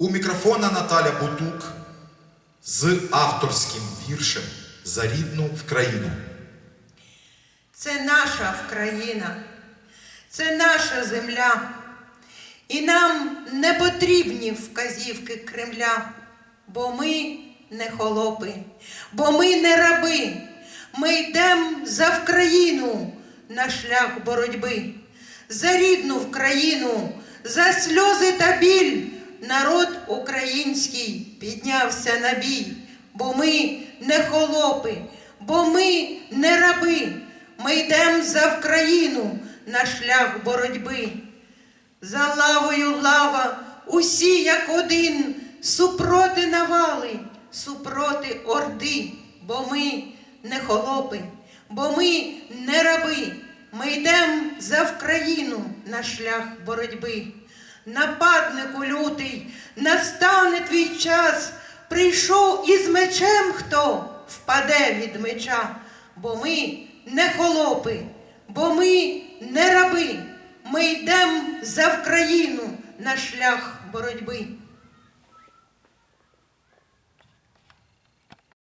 У мікрофона Наталя Бутук з авторським віршем за рідну Вкраїну. Це наша Вкраїна, це наша земля. І нам не потрібні вказівки Кремля, бо ми не холопи, бо ми не раби. Ми йдемо за Вкраїну на шлях боротьби, за рідну Вкраїну, за сльози та біль. Український піднявся на бій, бо ми не холопи, бо ми не раби. Ми йдемо за Вкраїну на шлях боротьби. За лавою лава, усі як один, супроти навали, супроти орди, бо ми не холопи, бо ми не раби. Ми йдемо за Вкраїну на шлях боротьби. Нападнику настане твій час, прийшов із мечем хто впаде від меча, бо ми не холопи, бо ми не раби. Ми йдемо за Вкраїну на шлях боротьби.